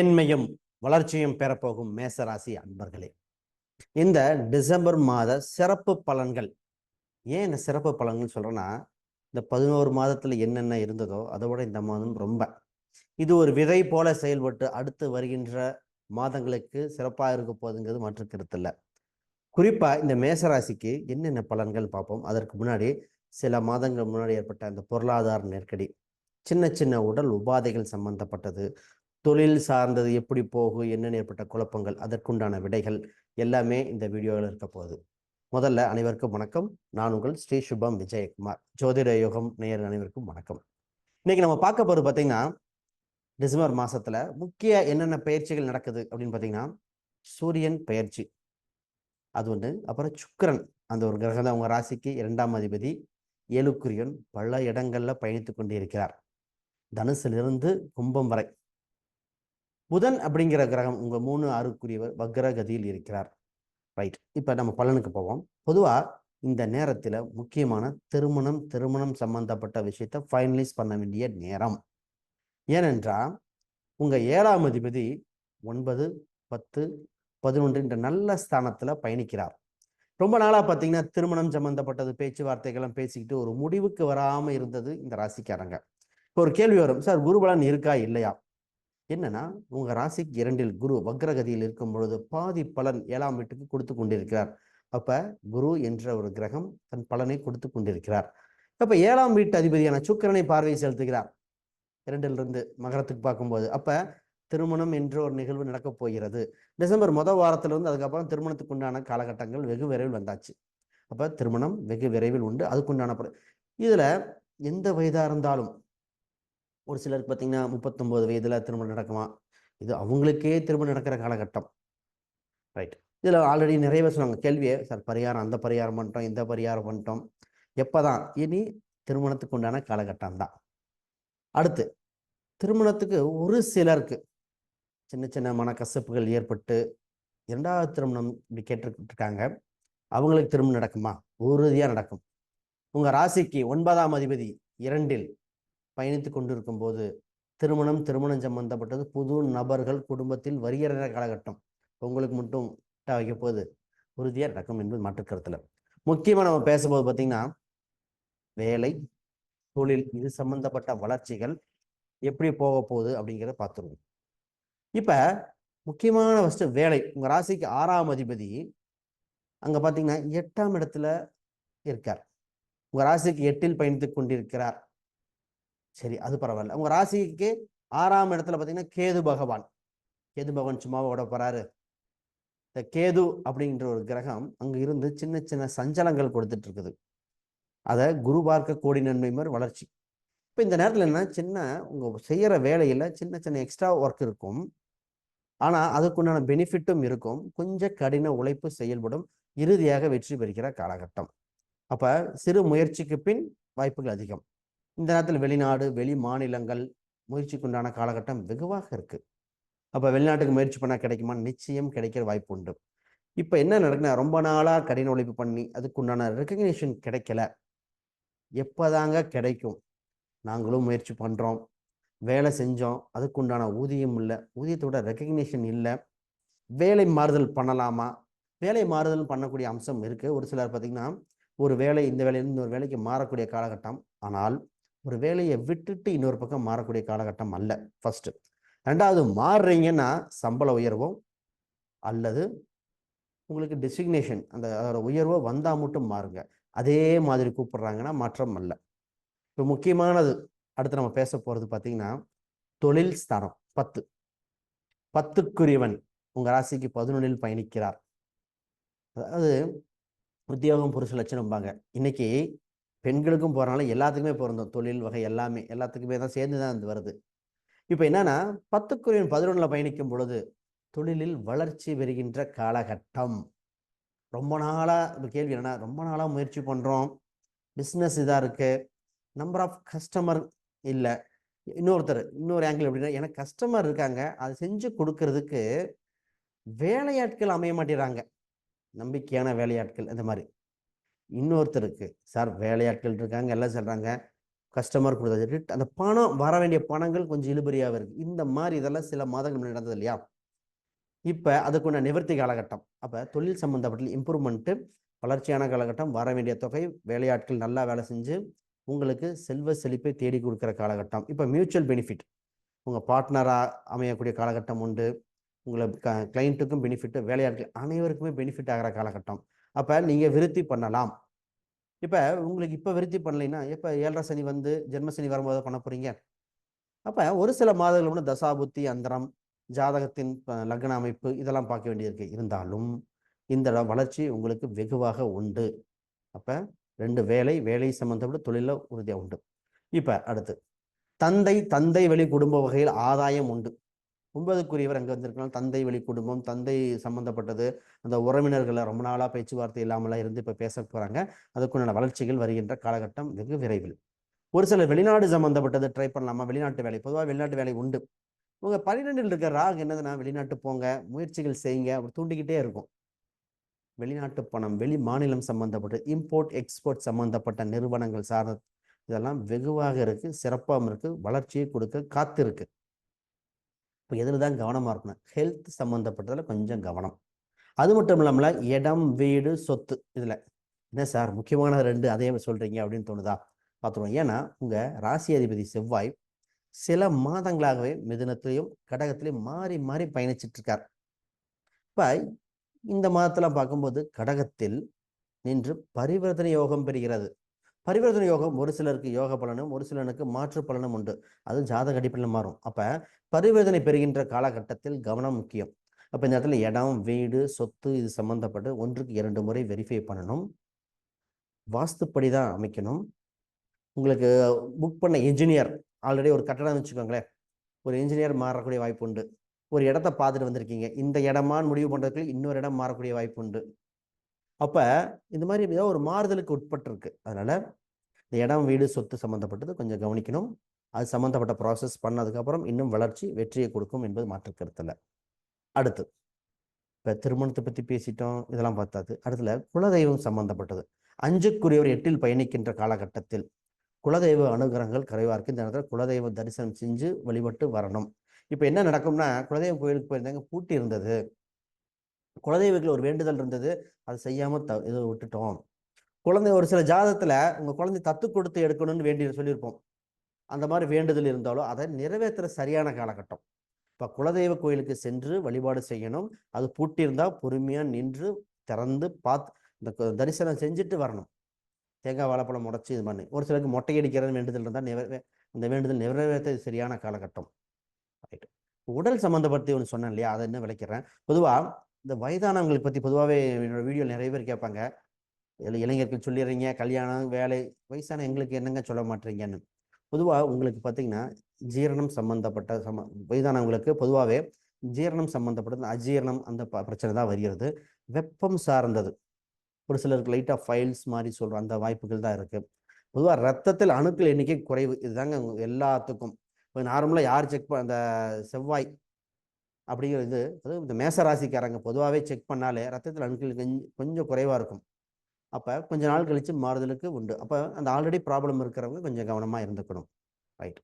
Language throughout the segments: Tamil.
மேன்மையும் வளர்ச்சியும் பெறப்போகும் மேசராசி அன்பர்களே. இந்த டிசம்பர் மாத சிறப்பு பலன்கள். ஏன் இந்த சிறப்பு பலன்கள் சொல்றேன்னா இந்த பதினோரு மாதத்துல என்னென்ன இருந்ததோ அதை விட இந்த மாதம் ரொம்ப. இது ஒரு விதை போல செயல்பட்டு அடுத்து வருகின்ற மாதங்களுக்கு சிறப்பாக இருக்க போகுதுங்கிறது மாற்று கருத்து இல்லை. இந்த மேசராசிக்கு என்னென்ன பலன்கள் பார்ப்போம்? அதற்கு முன்னாடி சில மாதங்கள் முன்னாடி ஏற்பட்ட அந்த பொருளாதார நெருக்கடி. சின்ன சின்ன உடல் உபாதைகள் சம்பந்தப்பட்டது. தொழில் சார்ந்தது எப்படி போகும் என்னென்ன ஏற்பட்ட குழப்பங்கள் அதற்குண்டான விடைகள் எல்லாமே இந்த வீடியோவில் இருக்க போகுது. முதல்ல அனைவருக்கும் வணக்கம். நான் உங்கள் ஸ்ரீ சுபம் விஜயகுமார். ஜோதிட யோகம் நேயர் அனைவருக்கும் வணக்கம். இன்னைக்கு நம்ம பார்க்க போகிறது பார்த்தீங்கன்னா டிசம்பர் மாசத்துல முக்கிய என்னென்ன பயிற்சிகள் நடக்குது அப்படின்னு பார்த்தீங்கன்னா சூரியன் பயிற்சி. அது ஒன்று அப்புறம் சுக்கரன். அந்த ஒரு கிரகம் தான். ராசிக்கு இரண்டாம் அதிபதி ஏழுக்குரியன் பல இடங்களில் பயணித்து கொண்டிருக்கிறார். தனுசிலிருந்து கும்பம் வரை. புதன் அப்படிங்கிற கிரகம் உங்க மூணு ஆறுக்குரியவர் வக்ரகதியில் இருக்கிறார். ரைட் இப்ப நம்ம பலனுக்கு போவோம். பொதுவா இந்த நேரத்துல முக்கியமான திருமணம் திருமணம் சம்பந்தப்பட்ட விஷயத்த ஃபைனலைஸ் பண்ண வேண்டிய நேரம். ஏனென்றால் உங்க ஏழாம் அதிபதி ஒன்பது பத்து பதினொன்று என்ற நல்ல ஸ்தானத்துல பயணிக்கிறார். ரொம்ப நாளா பார்த்தீங்கன்னா திருமணம் சம்பந்தப்பட்டது பேச்சுவார்த்தைகள்லாம் பேசிக்கிட்டு ஒரு முடிவுக்கு வராம இருந்தது இந்த ராசிக்காரங்க. இப்போ ஒரு கேள்வி வரும் சார் குருபலன் இருக்கா? இல்லையா? என்னன்னா உங்க ராசிக்கு இரண்டில் குரு வக்ரகதியில் இருக்கும் பொழுது பாதி பலன் ஏழாம் வீட்டுக்கு கொடுத்து கொண்டிருக்கிறார். அப்ப குரு என்ற ஒரு கிரகம் தன் பலனை கொடுத்து கொண்டிருக்கிறார். அப்ப ஏழாம் வீட்டு அதிபதியான சுக்கிரனை பார்வை செலுத்துகிறார். இரண்டிலிருந்து மகரத்துக்கு பார்க்கும்போது. அப்ப திருமணம் என்ற ஒரு நிகழ்வு நடக்கப் போகிறது. டிசம்பர் முதல் வாரத்திலிருந்து அதுக்கப்புறம் திருமணத்துக்கு உண்டான காலகட்டங்கள் வெகு விரைவில் வந்தாச்சு. அப்ப திருமணம் வெகு விரைவில் உண்டு. அதுக்குண்டான இதுல எந்த வயதா இருந்தாலும் ஒரு சிலருக்கு பார்த்தீங்கன்னா முப்பத்தொம்போது வயதில் திருமணம் நடக்குமா? இது அவங்களுக்கே திருமணம் நடக்கிற காலகட்டம். ரைட் இதில் ஆல்ரெடி நிறைய பேர் சொன்னாங்க கேள்வியே சார் பரிகாரம் அந்த பரிகாரம் பண்ணிட்டோம் இந்த பரிகாரம் பண்ணிட்டோம். எப்பதான்? இனி திருமணத்துக்கு உண்டான காலகட்டம் தான். அடுத்து திருமணத்துக்கு ஒரு சிலருக்கு சின்ன சின்ன மனக்கசப்புகள் ஏற்பட்டு இரண்டாவது திருமணம் இப்படி கேட்டுக்கிட்டு இருக்காங்க அவங்களுக்கு திருமணம் நடக்குமா? உறுதியாக நடக்கும். உங்கள் ராசிக்கு ஒன்பதாம் அதிபதி இரண்டில் பயணித்து கொண்டிருக்கும் போது திருமணம் திருமணம் சம்பந்தப்பட்டது புது நபர்கள் குடும்பத்தில் வருகிற காலகட்டம். உங்களுக்கு மட்டும் வைக்க போகுது. உறுதியாக நடக்கும் என்பது மாற்றுக்கருத்தில். முக்கியமாக நம்ம பேசும்போது பார்த்தீங்கன்னா வேலை தொழில் இது சம்பந்தப்பட்ட வளர்ச்சிகள் எப்படி போக போகுது அப்படிங்கிறத பார்த்துருவோம் இப்போ முக்கியமான ஃபஸ்ட்டு வேலை. உங்கள் ராசிக்கு ஆறாம் அதிபதி அங்கே பார்த்தீங்கன்னா எட்டாம் இடத்துல இருக்கார். உங்கள் ராசிக்கு எட்டில் பயணித்துக் கொண்டிருக்கிறார். சரி அது பரவாயில்ல. உங்க ராசிக்கு ஆறாம் இடத்துல பார்த்தீங்கன்னா கேது பகவான். கேது பகவான் சும்மாவை விட போறாரு. இந்த கேது அப்படின்ற ஒரு கிரகம் அங்க இருந்து சின்ன சின்ன சஞ்சலங்கள் கொடுத்துட்டு இருக்குது. அதை குரு பார்க்க கோடி நன்மை மாதிரி வளர்ச்சி. இப்போ இந்த நேரத்தில் என்ன சின்ன உங்க செய்யற வேலையில சின்ன சின்ன எக்ஸ்ட்ரா ஒர்க் இருக்கும். ஆனா அதுக்குண்டான பெனிஃபிட்டும் இருக்கும். கொஞ்சம் கடின உழைப்பு செயல்படும். இறுதியாக வெற்றி பெறுகிற காலகட்டம். அப்ப சிறு முயற்சிக்கு பின் வாய்ப்புகள் அதிகம். இந்த நேரத்தில் வெளிநாடு வெளி மாநிலங்கள் முயற்சிக்குண்டான காலகட்டம் வெகுவாக இருக்குது அப்போ வெளிநாட்டுக்கு முயற்சி பண்ணால் கிடைக்குமா? நிச்சயம் கிடைக்கிற வாய்ப்பு உண்டு. இப்போ என்ன நடக்குன்னா ரொம்ப நாளாக கடின உழைப்பு பண்ணி அதுக்குண்டான ரெக்கக்னேஷன் கிடைக்கல. எப்போதாங்க கிடைக்கும்? நாங்களும் முயற்சி பண்ணுறோம் வேலை செஞ்சோம். அதுக்குண்டான ஊதியம் இல்லை. ஊதியத்தோட ரெக்கக்னேஷன் இல்லை. வேலை மாறுதல் பண்ணலாமா? வேலை மாறுதல் பண்ணக்கூடிய அம்சம் இருக்குது ஒரு சிலர் பார்த்திங்கன்னா ஒரு வேலை இந்த வேலையிலிருந்து ஒரு வேலைக்கு மாறக்கூடிய காலகட்டம். ஆனால் ஒரு வேலையை விட்டுட்டு இன்னொரு பக்கம் மாறக்கூடிய காலகட்டம் அல்ல ஃபர்ஸ்ட் ரெண்டாவது மாறுறீங்கன்னா சம்பள உயர்வும் அல்லது உங்களுக்கு டெசிக்னேஷன் அந்த அதோட உயர்வோ வந்தால் மட்டும் மாறுங்க. அதே மாதிரி கூப்பிடுறாங்கன்னா மாற்றம் அல்ல. இப்போ முக்கியமானது அடுத்து நம்ம பேச போகிறது பார்த்தீங்கன்னா தொழில் ஸ்தானம் பத்து. பத்துக்குரியவன் உங்கள் ராசிக்கு பதினொன்றில் பயணிக்கிறார். அதாவது உத்தியோகம் புருஷ லட்சணம்பாங்க. இன்னைக்கு பெண்களுக்கும் போகிறனால எல்லாத்துக்குமே பொருந்தும். தொழில் வகை எல்லாமே எல்லாத்துக்குமே தான் சேர்ந்து தான் வந்து வருது. இப்போ என்னன்னா பத்துக்குரியன் பதினொன்றில் பயணிக்கும் பொழுது தொழிலில் வளர்ச்சி பெறுகின்ற காலகட்டம். ரொம்ப நாளாக இப்போ கேள்வி என்னன்னா ரொம்ப நாளாக முயற்சி பண்ணுறோம் பிஸ்னஸ் இதாக இருக்குது நம்பர் ஆஃப் கஸ்டமர் இல்லை. இன்னொருத்தர் இன்னொரு ஆங்கிள் எப்படின்னா எனக்கு கஸ்டமர் இருக்காங்க. அதை செஞ்சு கொடுக்கறதுக்கு வேலையாட்கள் அமைய மாட்டேறாங்க. நம்பிக்கையான வேலையாட்கள் இந்த மாதிரி. இன்னொருத்தருக்கு. சார் வேலையாட்கள் இருக்காங்க எல்லாம் சொல்கிறாங்க கஸ்டமர் கொடுத்தது அந்த பணம் வர வேண்டிய பணங்கள் கொஞ்சம் இழுபறியாக இருக்குது இந்த மாதிரி இதெல்லாம் சில மாதங்கள் முன்னாடி நடந்தது இல்லையா இப்போ அதுக்குண்ட நிவர்த்தி காலகட்டம். அப்போ தொழில் சம்மந்தப்பட்ட இம்ப்ரூவ்மெண்ட்டு வளர்ச்சியான காலகட்டம் வர வேண்டிய தொகை வேலையாட்கள் நல்லா வேலை செஞ்சு உங்களுக்கு செல்வ செழிப்பை தேடி கொடுக்குற காலகட்டம். இப்போ மியூச்சுவல் பெனிஃபிட் உங்கள் பார்ட்னராக அமையக்கூடிய காலகட்டம் உண்டு. உங்களை க கிளைண்ட்டுக்கும் பெனிஃபிட்டு வேலையாட்கள் அனைவருக்குமே பெனிஃபிட் ஆகிற காலகட்டம். அப்போ நீங்கள் விருத்தி பண்ணலாம். இப்போ உங்களுக்கு இப்போ விருத்தி பண்ணலைன்னா இப்போ ஏழரை சனி வந்து ஜென்ம சனி வரும்போது பண்ண போகிறீங்க அப்போ ஒரு சில மாதங்கள் வந்து தசாபுத்தி அந்தரம் ஜாதகத்தின் லக்ன அமைப்பு இதெல்லாம் பார்க்க வேண்டியிருக்கு. இருந்தாலும் இந்த வளர்ச்சி உங்களுக்கு வெகுவாக உண்டு. அப்போ ரெண்டு வேலை வேலை சம்பந்தப்பட்ட தொழிலில் உறுதியாக உண்டு. இப்போ அடுத்து தந்தை தந்தை வழி குடும்ப வகையில் ஆதாயம் உண்டு. ஒன்பதுக்குரியவர் அங்கே வந்திருக்கலாம் தந்தை வழி குடும்பம் தந்தை சம்பந்தப்பட்டது அந்த உறவினர்களை ரொம்ப நாளாக பேச்சுவார்த்தை இல்லாமலாம் இருந்து இப்போ பேச போகிறாங்க அதுக்குண்டான வளர்ச்சிகள் வருகின்ற காலகட்டம் வெகு விரைவில். ஒரு சில வெளிநாடு சம்பந்தப்பட்டது ட்ரை பண்ணலாமா? வெளிநாட்டு வேலை. பொதுவாக வெளிநாட்டு வேலை உண்டு. உங்கள் பன்னிரெண்டில் இருக்கிற ராக் என்னதுன்னா வெளிநாட்டு போங்க முயற்சிகள் செய்யுங்க அப்படி தூண்டிக்கிட்டே இருக்கும். வெளிநாட்டு பணம் வெளி மாநிலம் சம்பந்தப்பட்ட இம்போர்ட் எக்ஸ்போர்ட் சம்பந்தப்பட்ட நிறுவனங்கள் சார்ந்த இதெல்லாம் வெகுவாக இருக்குது சிறப்பாகவும் இருக்குது வளர்ச்சியை கொடுக்க காத்திருக்கு. இப்போ எதில் தான் கவனமாக இருக்கணும்? ஹெல்த் சம்மந்தப்பட்டதில் கொஞ்சம் கவனம். அது மட்டும் இல்லாமல் இடம் வீடு சொத்து இதில். என்ன சார் முக்கியமான ரெண்டு அதே சொல்கிறீங்க அப்படின்னு தோணுதா? பார்த்துருவோம் ஏன்னா உங்கள் ராசி அதிபதி செவ்வாய் சில மாதங்களாகவே மிதனத்திலையும் கடகத்திலையும் மாறி மாறி பயணிச்சிட்ருக்கார். இப்போ இந்த மாதத்தில் பார்க்கும்போது கடகத்தில் நின்று பரிவர்த்தனை யோகம் பெறுகிறது. பரிவர்த்தனை யோகம் ஒரு சிலருக்கு யோக பலனும் ஒரு சிலருக்கு மாற்று பலனும் உண்டு. அது ஜாதக அடிப்படையில் மாறும். அப்போ பரிவர்த்தனை பெறுகின்ற காலகட்டத்தில் கவனம் முக்கியம். அப்போ இந்த இடத்துல இடம் வீடு சொத்து இது சம்மந்தப்பட்டு ஒன்றுக்கு இரண்டு முறை வெரிஃபை பண்ணணும். வாஸ்துப்படி தான் அமைக்கணும். உங்களுக்கு புக் பண்ண இன்ஜினியர் ஆல்ரெடி ஒரு கட்டடம் வச்சுக்கோங்களேன். ஒரு இன்ஜினியர் மாறக்கூடிய வாய்ப்பு உண்டு. ஒரு இடத்த பார்த்துட்டு வந்திருக்கீங்க. இந்த இடமான்னு முடிவு பண்ணுறதுக்கு இன்னொரு இடம் மாறக்கூடிய வாய்ப்பு உண்டு. அப்போ இந்த மாதிரி ஏதோ ஒரு மாறுதலுக்கு உட்பட்டிருக்கு. அதனால் இந்த இடம் வீடு சொத்து சம்மந்தப்பட்டது கொஞ்சம் கவனிக்கணும். அது சம்மந்தப்பட்ட ப்ராசஸ் பண்ணதுக்கப்புறம் இன்னும் வளர்ச்சி வெற்றியை கொடுக்கும் என்பது மாற்று கருத்தில் அடுத்து இப்போ திருமணத்தை பற்றி பேசிட்டோம் இதெல்லாம் பார்த்தாது அடுத்துல குலதெய்வம் சம்மந்தப்பட்டது அஞ்சுக்குரியவர் எட்டில் பயணிக்கின்ற காலகட்டத்தில் குலதெய்வ அனுகிரகங்கள் குறைவா இந்த நேரத்தில் குலதெய்வ தரிசனம் செஞ்சு வழிபட்டு வரணும். இப்போ என்ன நடக்கும்னா குலதெய்வ கோயிலுக்கு போயிருந்தாங்க பூட்டி இருந்தது. குலதெய்வத்தில் ஒரு வேண்டுதல் இருந்தது. அது செய்யாம த இதை விட்டுட்டோம். குழந்தை ஒரு சில ஜாதத்தில் உங்க குழந்தை தத்து கொடுத்து எடுக்கணும்னு வேண்டி சொல்லியிருப்போம். அந்த மாதிரி வேண்டுதல் இருந்தாலும் அதை நிறைவேற்றுற சரியான காலகட்டம். இப்போ குலதெய்வ கோயிலுக்கு சென்று வழிபாடு செய்யணும். அது பூட்டியிருந்தால் பொறுமையாக நின்று திறந்து பார்த்து இந்த தரிசனம் செஞ்சுட்டு வரணும். தேங்காய் வாழைப்பழம் முடச்சி இது பண்ணி. ஒரு சிலருக்கு மொட்டை வேண்டுதல் இருந்தால் நிறைவே அந்த வேண்டுதல் நிறைவேற்ற இது சரியான காலகட்டம். ரைட் உடல் சம்மந்தப்படுத்தி ஒன்று சொன்னேன் இல்லையா? அதை என்ன விளக்கிறேன் பொதுவாக இந்த வயதானவங்களை பற்றி பொதுவாகவே என்னோடய வீடியோ நிறைய பேர் கேட்பாங்க. இளைஞர்கள் சொல்லிடுறீங்க கல்யாணம் வேலை வயசான எங்களுக்கு என்னங்க சொல்ல மாட்டீங்கன்னு. பொதுவாக உங்களுக்கு பார்த்தீங்கன்னா ஜீரணம் சம்மந்தப்பட்ட சம வயதானவங்களுக்கு பொதுவாகவே ஜீரணம் சம்மந்தப்பட்டது அஜீரணம் அந்த பிரச்சனை தான் வருகிறது. வெப்பம் சார்ந்தது. ஒரு சிலருக்கு லைட்டாக ஃபைல்ஸ் மாதிரி சொல்கிற அந்த வாய்ப்புகள் தான் இருக்குது பொதுவாக ரத்தத்தில் அணுக்கள் எண்ணிக்கை குறைவு. இதுதாங்க எல்லாத்துக்கும். இப்போ நார்மலாக யார் செக் அந்த செவ்வாய் அப்படிங்கிறது அது இந்த மேச ராசிக்காரங்க பொதுவாகவே செக் பண்ணாலே ரத்தத்தில் அணுக்கள் கொஞ்சம் கொஞ்சம் குறைவாக இருக்கும். அப்போ கொஞ்ச நாள் கழித்து மாறுதலுக்கு உண்டு. அப்போ அந்த ஆல்ரெடி ப்ராப்ளம் இருக்கிறவங்க கொஞ்சம் கவனமாக இருந்துக்கணும். ரைட்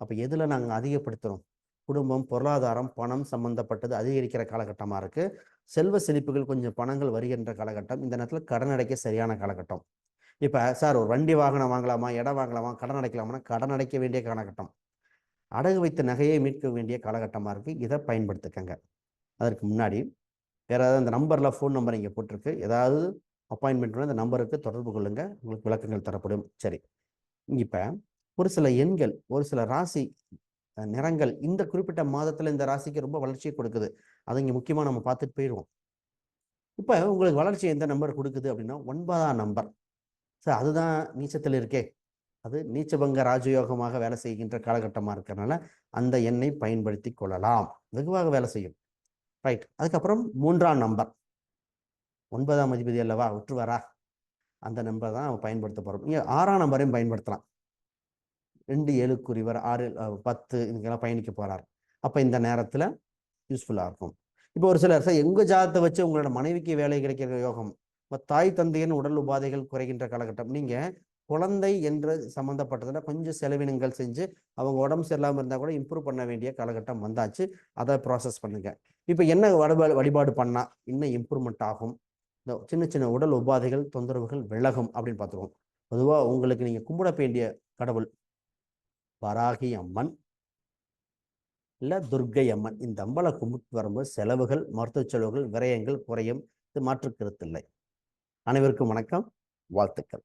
அப்போ எதில் நாங்கள் அதிகப்படுத்துகிறோம் குடும்பம் பொருளாதாரம் பணம் சம்பந்தப்பட்டது அதிகரிக்கிற காலகட்டமாக இருக்குது செல்வ செழிப்புகள் கொஞ்சம் பணங்கள் வருகின்ற காலகட்டம். இந்த நேரத்தில் கடன் அடைக்க சரியான காலகட்டம். இப்போ சார் ஒரு வண்டி வாகனம் வாங்கலாமா? இடம் வாங்கலாமா? கடன் அடைக்கலாமா கடன் அடைக்க வேண்டிய காலகட்டம். அடகு வைத்த நகையை மீட்க வேண்டிய காலகட்டமாக இருக்குது இதை பயன்படுத்திக்கங்க. அதற்கு முன்னாடி வேற ஏதாவது அந்த நம்பரில் ஃபோன் நம்பர் இங்கே போட்டிருக்கு. ஏதாவது அப்பாயின்மெண்ட் அந்த நம்பருக்கு தொடர்பு கொள்ளுங்கள் உங்களுக்கு விளக்கங்கள் தரப்படும். சரி. இப்போ ஒரு சில எண்கள் ஒரு சில ராசி நிறங்கள் இந்த குறிப்பிட்ட மாதத்தில் இந்த ராசிக்கு ரொம்ப வளர்ச்சியை கொடுக்குது. அதை இங்கே முக்கியமாக நம்ம பார்த்துட்டு போயிடுவோம். இப்போ உங்களுக்கு வளர்ச்சி எந்த நம்பர் கொடுக்குது அப்படின்னா ஒன்பதாம் நம்பர். சார் அதுதான் நீச்சத்தில் இருக்கே. அது நீச்சபங்க ராஜயோகமாக வேலை செய்கின்ற காலகட்டமாக இருக்கிறதுனால அந்த எண்ணை பயன்படுத்தி கொள்ளலாம். வெகுவாக வேலை செய்யும். ரைட் அதுக்கப்புறம் மூன்றாம் நம்பர். ஒன்பதாம் அதிபதி அல்லவா? விட்டுருவாரா அந்த நம்பர் தான் பயன்படுத்த போகிறோம் இங்கே ஆறாம் நம்பரையும் பயன்படுத்தலாம். ரெண்டு ஏழுக்குரியவர் ஆறு பத்து இதுக்கெல்லாம் பயணிக்க போகிறார் அப்போ இந்த நேரத்தில் யூஸ்ஃபுல்லாக இருக்கும். இப்போ ஒரு சிலர் சார் எங்கள் ஜாதத்தை வச்சு உங்களோட மனைவிக்கு வேலை கிடைக்கிற யோகம்? இப்போ தாய் தந்தையின் உடல் உபாதைகள் குறைகின்ற காலகட்டம். நீங்கள் குழந்தை என்று சம்மந்தப்பட்டதில் கொஞ்சம் செலவினங்கள் செஞ்சு அவங்க உடம்பு சரியில்லாமல் இருந்தால் கூட இம்ப்ரூவ் பண்ண வேண்டிய காலகட்டம் வந்தாச்சு. அதை ப்ராசஸ் பண்ணுங்க. இப்போ என்ன வழிபாடு வழிபாடு பண்ணால் இன்னும் இம்ப்ரூவ்மெண்ட் ஆகும். இந்த சின்ன சின்ன உடல் உபாதைகள் தொந்தரவுகள் விலகும் அப்படின்னு பார்த்துருவோம். பொதுவாக உங்களுக்கு நீங்கள் கும்பிட வேண்டிய கடவுள் வராகி அம்மன் இல்லை துர்க்கை அம்மன். இந்த அம்பலை கும்பிட்டு வரும்போது செலவுகள் மருத்துவ செலவுகள் விரயங்கள் குறையும். இது மாற்று கருத்தில்லை அனைவருக்கும் வணக்கம். வாழ்த்துக்கள்.